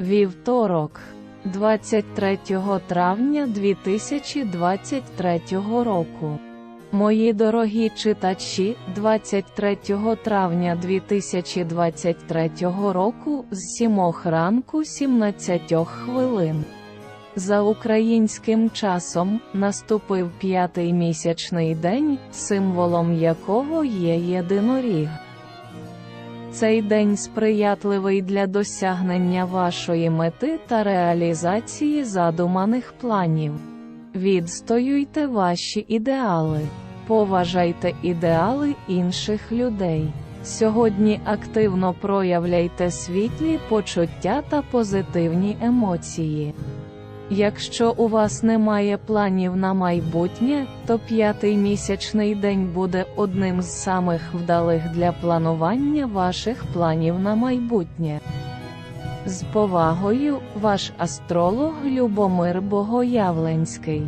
Вівторок, 23 травня 2023 року. Мої дорогі читачі, 23 травня 2023 року з 7 ранку 17 хвилин. За українським часом наступив п'ятий місячний день, символом якого є єдиноріг. Цей день сприятливий для досягнення вашої мети та реалізації задуманих планів. Відстоюйте ваші ідеали, поважайте ідеали інших людей. Сьогодні активно проявляйте світлі почуття та позитивні емоції. Якщо у вас немає планів на майбутнє, то п'ятий місячний день буде одним з самих вдалих для планування ваших планів на майбутнє. З повагою, ваш астролог Любомир Богоявленський